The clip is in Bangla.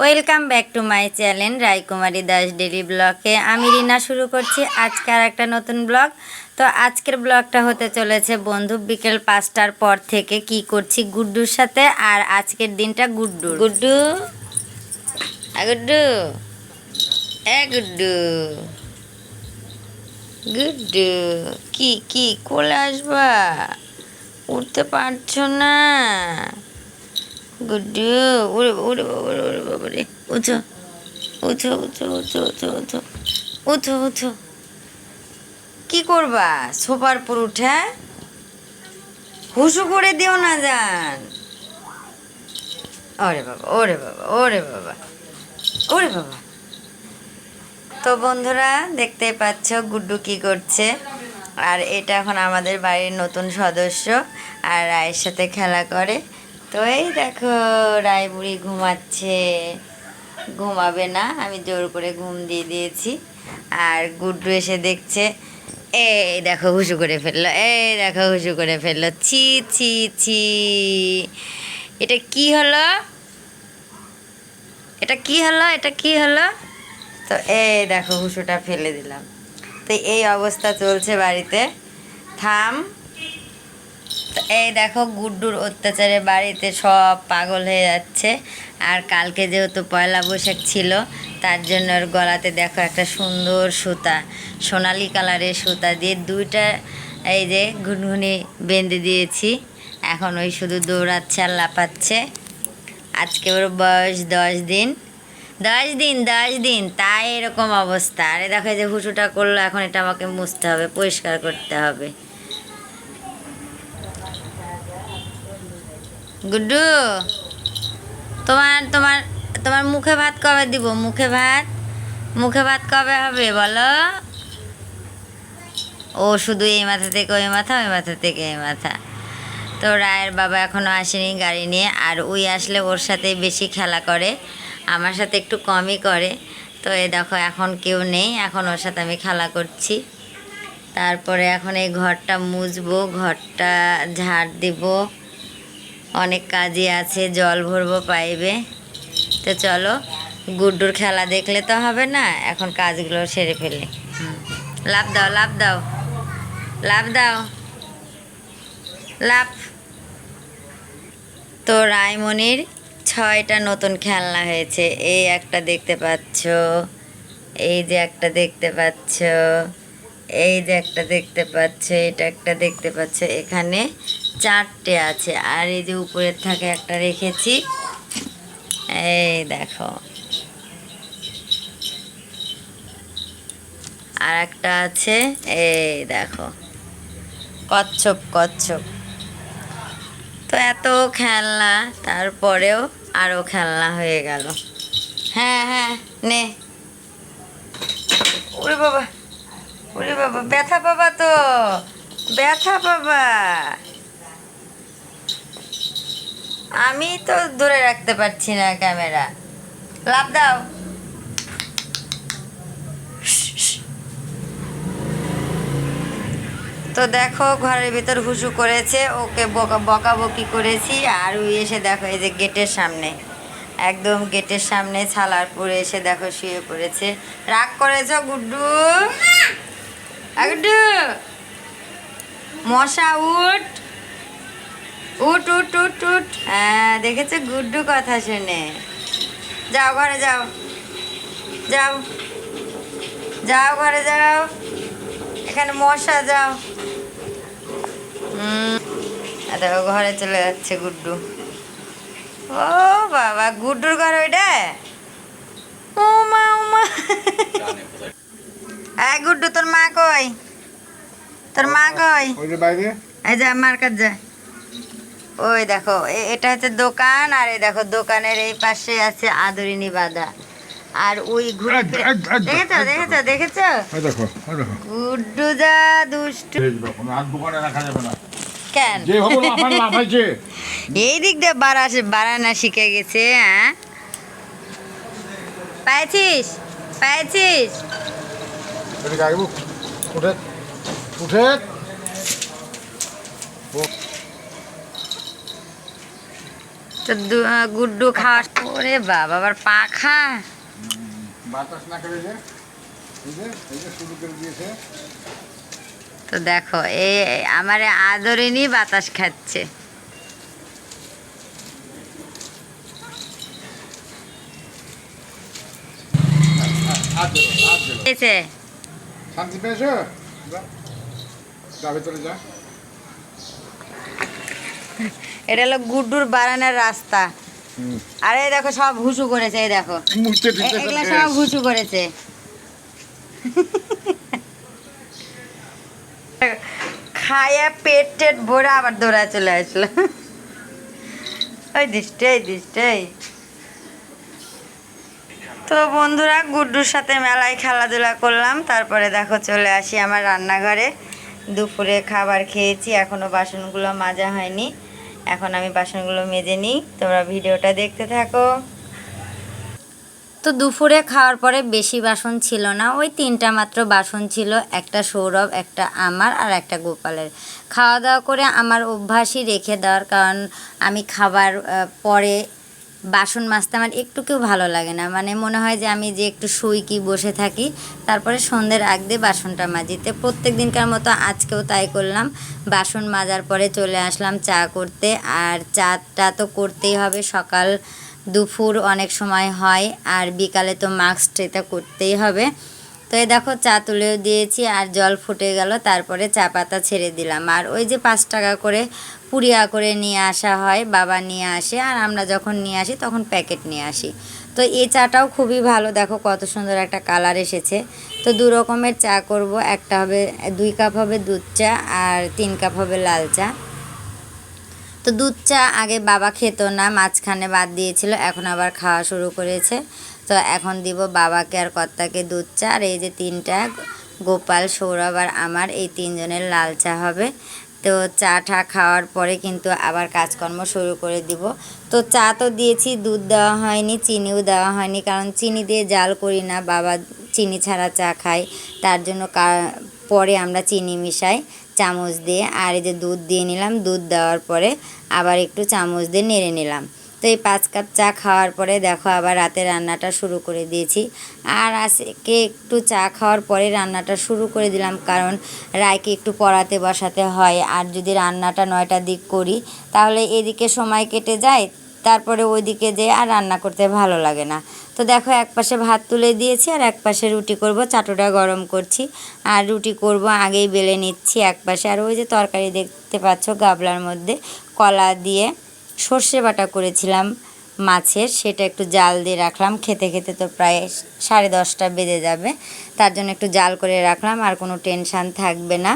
Welcome back to my channel Raikumari Das daily ব্লগে আমি রিনা, শুরু করছি আজকে আর একটা নতুন ব্লগ তো আজকের ব্লগটা হতে চলেছে বন্ধু, বিকেল পাঁচটার পর থেকে কি করছি গুড্ডুর সাথে আর আজকের দিনটা গুড্ডু? গুড্ডু গুড্ডু? এ গুড্ডু? গুড্ডু, কি কি, কোলে আসবা? উঠতে পারছ না? গুড্ডু উড়ে উড়ে উড়ে উড়ে বাবা রে উঠো উঠো উঠো উঠো উঠো উঠো উঠো উঠো কি করবা? সোফার পর উঠে? হুসু করে দিও না যান ওরে বাবা ওরে বাবা ওরে বাবা ওরে বাবা। তো বন্ধুরা, দেখতেই পাচ্ছ গুড্ডু কি করছে। আর এটা এখন আমাদের বাড়ির নতুন সদস্য আর রায়ের সাথে খেলা করে। তো এই দেখো, রায় বুড়ি ঘুমাচ্ছে। ঘুমাবে না, আমি জোর করে ঘুম দিয়ে দিয়েছি। আর গুড্ডু এসে দেখছে, এই দেখো হুসু করে ফেলল, এই দেখো হুসু করে ফেলল, ছি ছি ছি। এটা কি হলো? এটা কি হলো? এটা কি হলো? তো এই দেখো হুসুটা ফেলে দিলাম। তো এই অবস্থা চলছে বাড়িতে। থাম। এই দেখো গুড্ডুর অত্যাচারে বাড়িতে সব পাগল হয়ে যাচ্ছে। আর কালকে যেহেতু পয়লা বৈশাখ ছিল, তার জন্য ওর গলাতে দেখো একটা সুন্দর সুতা, সোনালি কালারের সুতা দিয়ে দুইটা এই যে ঘুনঘুনি বেঁধে দিয়েছি। এখন ওই শুধু দৌড়াচ্ছে আর লাপাচ্ছে আজকে ওর বয়স দশ দিন। দশ দিন দশ দিন, তাই এরকম অবস্থা। আরে দেখো যে হুসুটা করল, এখন এটা আমাকে মুছতে হবে, পরিষ্কার করতে হবে। গুড্ডু, তোমার তোমার তোমার মুখে ভাত কবে দিব? মুখে ভাত? মুখে ভাত কবে হবে বলো? ও শুধু এই মাথা থেকে ওই মাথা ওই মাথা থেকে এই মাথা। তো রায়ের বাবা এখনও আসেনি গাড়ি নিয়ে, আর ওই আসলে ওর সাথে বেশি খেলা করে, আমার সাথে একটু কমই করে। তো এ দেখো, এখন কেউ নেই, এখন ওর সাথে আমি খেলা করছি। তারপরে এখন এই ঘরটা মুছবো, ঘরটা ঝাড় দিব। অনেক কাজই আছে, জল ভরবো পাইবে তো চলো, গুড্ডুর খেলা দেখলে তো হবে না, এখন কাজগুলো সেরে ফেলে। লাভ দাও লাভ দাও লাভ দাও লাভ তো রায়মণির ছয়টা নতুন খেলনা হয়েছে, এই একটা দেখতে পাচ্ছ, এই যে একটা দেখতে পাচ্ছ, এই যে একটা দেখতে পাচ্ছ, এটা একটা দেখতে পাচ্ছ, এখানে চারটে আছে। আর এই যে উপরের থাকে একটা রেখেছি। এই দেখো। আর একটা আছে। এই দেখো। কচ্ছপ কচ্ছপ। তো এত খেলনা, তারপরেও আরও খেলনা হয়ে গেল। হ্যাঁ হ্যাঁ নে। ওরে বাবা ওরে বাবা, ব্যথা পাবা তো। ব্যথা পাবা। আমি তো ধরে রাখতে পারছি না ক্যামেরা। লাভ দাও। তো দেখো ঘরের ভিতর হুসু করেছে ওকে বকা বকাবকি করেছি আর ওই এসে দেখো এই যে গেটের সামনে। একদম গেটের সামনে ছালার পরে এসে দেখো শুয়ে পড়েছে। রাগ করেছ গুড্ডু? গুড্ডু? মশা উঠ উঠ উঠ উঠ উঠ। হ্যাঁ দেখেছ? গুড্ডু কথা শুনে। যাও ঘরে যাও। যাও। যাও ঘরে যাও। এখানে মশা যাও। হুম। দেখো ঘরে চলে যাচ্ছে গুড্ডু। ও বাবা গুড্ডুর ঘর ওইটা? ও মা ও মা এই গুড্ডু তোর মা কই? তোর মা কই? ওই যে বাইরে? এই যে আমার কাছে যা। ওই দেখো এটা হচ্ছে দোকান আর এই দেখো দোকানের এই পাশে আছে আদরিনী বাঁধা আর ওই ঘুরে দেখেছ দেখেছ দেখেছ? গুড্ডু যা দুষ্টু কেন এই দিক দিয়ে বারাসে বারানা শিখে গেছে হ্যাঁ? পাইছিস? পাইছিস? উঠে উঠে। গুড্ডু খাওয়ার ওরে বাবা আবার পাখা। বাতাস না করে যে এই এই তো দেখো এ আমার আদরিনি বাতাস খাচ্ছে। শান্তি পেয়েছ। যা ভেতরে যা। এটা হলো গুড্ডুর বারানের রাস্তা। আরে দেখো সব হুসু করেছে এই দেখো। এগুলা সব হুসু করেছে। খায়া পেট টেট ভরে আবার দৌড়ায় চলে আসলো। ওই দিসটে এই দিসটে তো বন্ধুরা গুড্ডুর সাথে মেলায় খেলাধুলা করলাম। তারপরে দেখো চলে আসি আমার রান্নাঘরে। দুপুরে খাবার খেয়েছি এখনও বাসনগুলো মাজা হয়নি। এখন আমি বাসনগুলো মেজে নিই। তোমরা ভিডিওটা দেখতে থাকো। তো দুপুরে খাওয়ার পরে বেশি বাসন ছিল না। ওই তিনটা মাত্র বাসন ছিল, একটা সৌরভ, একটা আমার আর একটা গোপালের। খাওয়া দাওয়া করে আমার অভ্যাসই রেখে দেওয়ার কারণ আমি খাবার পরে বাসন মাজতে আমার একটুকেও ভালো লাগে না। মানে মনে হয় যে আমি যে একটু শুই কি বসে থাকি, তারপরে সন্ধ্যের আগ দিয়ে বাসনটা মাজিতে প্রত্যেক দিনকার মতো আজকেও তাই করলাম। বাসন মাজার পরে চলে আসলাম চা করতে। আর চাটা তো করতেই হবে। সকাল দুপুর অনেক সময় হয়। আর বিকালে তো মাস্ক এটা করতেই হবে। তো এই দেখো চা তুলেও দিয়েছি আর জল ফুটে গেল, তারপরে চা পাতা ছেড়ে দিলাম। আর ওই যে পাঁচ টাকা করে পুড়িয়া করে নিয়ে আসা হয়, বাবা নিয়ে আসে আর আমরা যখন নিয়ে আসি তখন প্যাকেট নিয়ে আসি। তো এই চাটাও খুবই ভালো, দেখো কত সুন্দর একটা কালার এসেছে। তো দু রকমের চা করব, একটা হবে দুই কাপ হবে দুধ চা আর তিন কাপ হবে লাল চা। তো দুধ চা আগে বাবা খেত না, মাঝখানে বাদ দিয়েছিল, এখন আবার খাওয়া শুরু করেছে। তো এখন দিব বাবাকে আর কর্তাকে দুধ চা আর এই যে তিনটা গোপাল, সৌরভ আর আমার, এই তিনজনের লাল চা হবে। তো চা ঠা খাওয়ার পরে কিন্তু আবার কাজকর্ম শুরু করে দিব। তো চা তো দিয়েছি, দুধ দেওয়া হয়নি, চিনিও দেওয়া হয়নি, কারণ চিনি দিয়ে জাল করি না, বাবা চিনি ছাড়া চা খায়। তার জন্য পরে আমরা চিনি মিশাই, চামচ দিয়ে। আর এই যে দুধ দিয়ে নিলাম, দুধ দেওয়ার পরে আবার একটু চামচ দিয়ে নেড়ে নিলাম। তো পাঁচ কাপ চা খাওয়ার পরে দেখো আবার রাতে রান্নাটা শুরু করে দিয়েছি। আর আজকে একটু চা খাওয়ার পরে রান্নাটা শুরু করে দিলাম কারণ রায়কে একটু পড়াতে বসাতে হয়। আর যদি রান্নাটা নয়টার দিক করি, তাহলে এদিকে সময় কেটে যায়, তারপরে ওইদিকে যেয়ে আর রান্না করতে ভালো লাগে না। তো দেখো এক পাশে ভাত তুলে দিয়েছি আর এক পাশে রুটি করব, চাটুটা গরম করছি। আর রুটি করব আগেই বেলে নিচ্ছি এক পাশে। আর ওই যে তরকারি দেখতে পাচ্ছ গাবলার মধ্যে, কলা দিয়ে। সর্ষে বাটা করেছিলাম মাছের, সেটা একটু জাল দিয়ে রাখলাম, খেতে খেতে তো প্রায় সাড়ে দশটা বেজে যাবে, তার জন্য একটু জাল করে রাখলাম, আর কোনো টেনশান থাকবে না।